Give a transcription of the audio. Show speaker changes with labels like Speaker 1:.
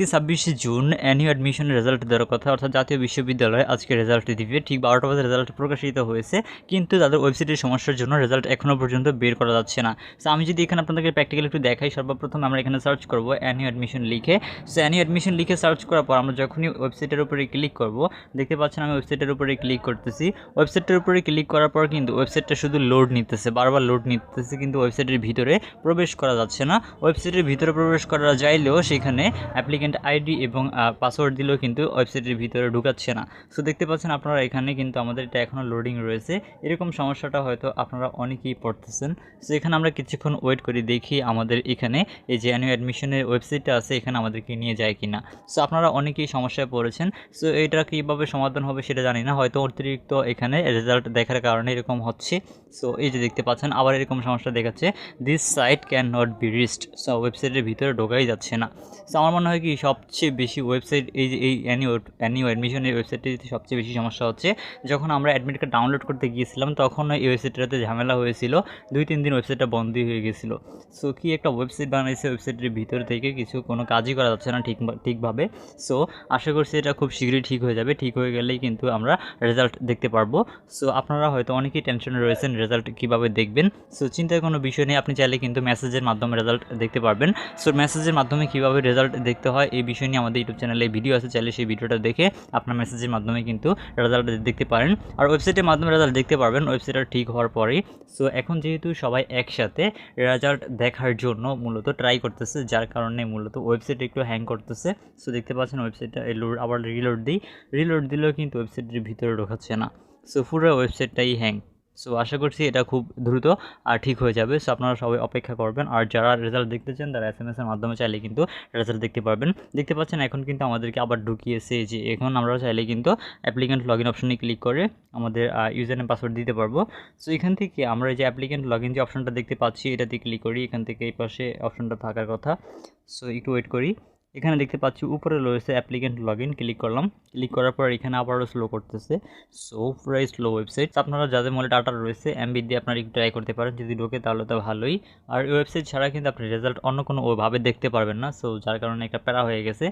Speaker 1: আজকে ছাব্বিশে জুন অ্যানিউ অ্যাডমিশনের রেজাল্ট দেওয়ার কথা, অর্থাৎ জাতীয় বিশ্ববিদ্যালয় আজকে রেজাল্ট দিবে। ঠিক বারোটা বাজে রেজাল্ট প্রকাশিত হয়েছে, কিন্তু তাদের ওয়েবসাইটের সমস্যার জন্য রেজাল্ট এখনও পর্যন্ত বের করা যাচ্ছে না। সো আমি যদি এখানে আপনাদেরকে প্র্যাকটিক্যালি একটু দেখাই, সর্বপ্রথম আমরা এখানে সার্চ করব অ্যানিউ অ্যাডমিশন লিখে। সো অ্যানিউ অ্যাডমিশন লিখে সার্চ করার পর আমরা যখনই ওয়েবসাইটের উপরে ক্লিক করব, দেখতে পাচ্ছেন আমি ওয়েবসাইটের উপরে ক্লিক করতেছি। ওয়েবসাইটের উপরে ক্লিক করার পর কিন্তু ওয়েবসাইটটা শুধু লোড নিতেছে, বারবার লোড নিতেছে, কিন্তু ওয়েবসাইটের ভিতরে প্রবেশ করা যাচ্ছে না। ওয়েবসাইটের ভিতরে প্রবেশ করা যাইলেও সেখানে অ্যাপ্লিকেন্ট আইডি এবং পাসওয়ার্ড দিলেও কিন্তু ওয়েবসাইটের ভিতরে ঢুকাচ্ছে না। সো দেখতে পাচ্ছেন আপনারা এখানে কিন্তু আমাদের এটা এখনও লোডিং রয়েছে। এরকম সমস্যাটা হয়তো আপনারা অনেকেই পড়তেছেন। সো এখানে আমরা কিছুক্ষণ ওয়েট করি দেখি আমাদের এখানে এই যে অ্যানিউ অ্যাডমিশনের ওয়েবসাইটটা আছে, এখানে আমাদেরকে নিয়ে যায় কি না সো আপনারা অনেকেই সমস্যায় পড়েছেন। সো এটা কীভাবে সমাধান হবে সেটা জানি না। হয়তো অতিরিক্ত এখানে রেজাল্ট দেখার কারণে এরকম হচ্ছে। সো এই যে দেখতে পাচ্ছেন, আবার এরকম সমস্যা দেখাচ্ছে। This site can not be reached so ওয়েবসাইটের ভিতরে ঢোকাই যাচ্ছে না। সো আমার মনে হয় কি সবচেয়ে বেশি ওয়েবসাইট এই যে এই অ্যানিউ অ্যানিউ অ্যাডমিশনের ওয়েবসাইটটিতে সবচেয়ে বেশি সমস্যা হচ্ছে। যখন আমরা অ্যাডমিট কার্ড ডাউনলোড করতে গিয়েছিলাম, তখন এই ওয়েবসাইটটাতে ঝামেলা হয়েছিল। দুই, তিন দিন ওয়েবসাইটটা বন্ধই হয়ে গেছিল। সো কি একটা ওয়েবসাইট বানাইছে ওয়েবসাইটের ভিতর থেকে কিছু কোনো কাজই করা যাচ্ছে না ঠিক ঠিকভাবে। সো আশা করছি এটা খুব শীঘ্রই ঠিক হয়ে যাবে। ঠিক হয়ে গেলেই কিন্তু আমরা রেজাল্ট দেখতে পারব। সো আপনারা হয়তো অনেকেই টেনশনে রয়েছেন রেজাল্ট কীভাবে দেখবেন। সো চিন্তার কোনো বিষয় নেই। আপনি চাইলে কিন্তু মেসেজের মাধ্যমে রেজাল্ট দেখতে পারবেন। সো মেসেজের মাধ্যমে কীভাবে রেজাল্ট দেখতে হয় এই বিষয় নিয়ে আমাদের ইউটিউব চ্যানেলে ভিডিও আছে, চাইলে সেই ভিডিওটা দেখে আপনার মেসেজের মাধ্যমে কিন্তু রেজাল্ট দেখতে পারেন। আর ওয়েবসাইটের মাধ্যমে রেজাল্ট দেখতে পারবেন ওয়েবসাইটটা ঠিক হওয়ার পরেই। সো এখন যেহেতু সবাই একসাথে রেজাল্ট দেখার জন্য মূলত ট্রাই করতেছে, যার কারণে মূলত ওয়েবসাইট একটু হ্যাং করতেছে। সো দেখতে পাচ্ছেন ওয়েবসাইটটা লোড আবার রিলোড দিই। রিলোড দিলেও কিন্তু ওয়েবসাইটের ভিতরে ঢোকাচ্ছে না। সো পুরো ওয়েবসাইটটাই হ্যাং সো আশা করছি এটা খুব দ্রুত আর ঠিক হয়ে যাবে। সো আপনারা সবাই অপেক্ষা করবেন। আর যারা রেজাল্ট দেখতে চান, তারা এস এম এসের মাধ্যমে চাইলে কিন্তু রেজাল্ট দেখতে পারবেন। দেখতে পাচ্ছেন এখন কিন্তু আমাদেরকে আবার ঢুকিয়েছে যে, এখন আমরা চাইলে কিন্তু অ্যাপ্লিকেন্ট লগ ইন অপশনে ক্লিক করে আমাদের ইউজার নেম পাসওয়ার্ড দিতে পারব। সো এখান থেকে আমরা যে অ্যাপ্লিকেন্ট লগ ইন যে অপশনটা দেখতে পাচ্ছি, এটাতে ক্লিক করি। এখান থেকে এই পাশে অপশনটা থাকার কথা। সো একটু ওয়েট করি। এখানে দেখতে পাচ্ছি উপরে রয়েছে অ্যাপ্লিকেন্ট লগ ক্লিক করলাম। ক্লিক করার পর এখানে আবারও স্লো করতেছে। সো প্রায় স্লো ওয়েবসাইট আপনারা যাদের মনে ডাটা রয়েছে এমবি দিয়ে আপনারা একটু ট্রাই করতে পারেন। যদি ঢোকে তাহলে তো ভালোই। আর ওয়েবসাইট ছাড়া কিন্তু আপনি রেজাল্ট অন্য কোনো ওভাবে দেখতে পারবেন না। সো যার কারণে একটা প্যারা হয়ে গেছে।